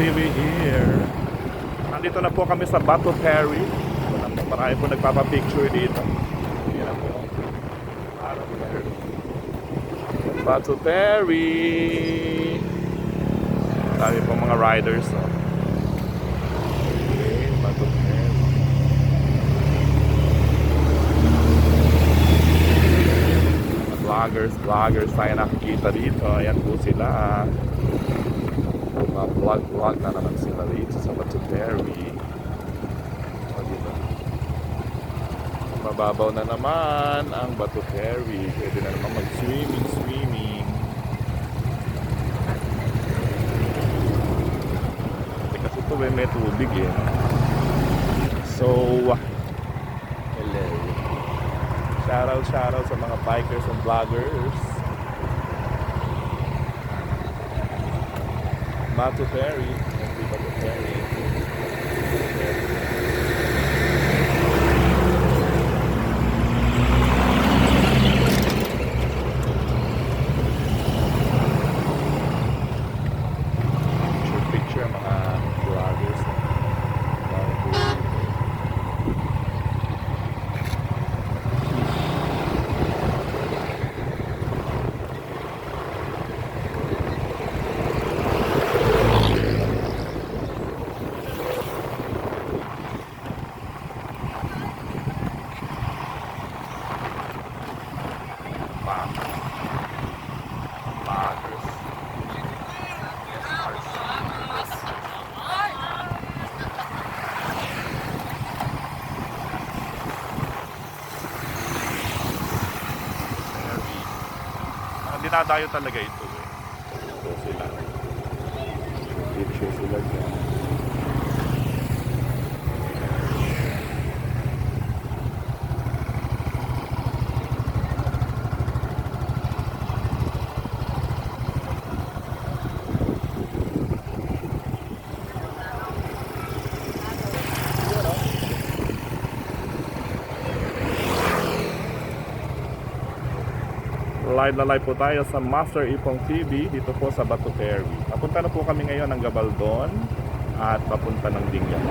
TV here. Nandito na po kami sa Bato Ferry. Marami po nagpapapicture dito. Yan po. Bato Ferry. Bato Ferry. Dami po mga riders. Oh. Okay, Bato vloggers, vloggers tayo nakikita dito. Ayan po sila. Mga vlog, vlog na naman sila dito sa Batu Ferry. O, dito. Mababaw na naman ang Batu Ferry. Pwede na naman mag-swimming, swimming. Eh, Kasi ito may tubig eh. So, hello. Shoutout, shoutout sa mga bikers and vloggers. about to bury dinadayo talaga ito eh. Ito sila. Picture sila dyan. Live na live po tayo sa Master Ipong TV dito po sa Batu Ferry. Papunta na po kami ngayon ng Gabaldon at papunta ng Dingyan.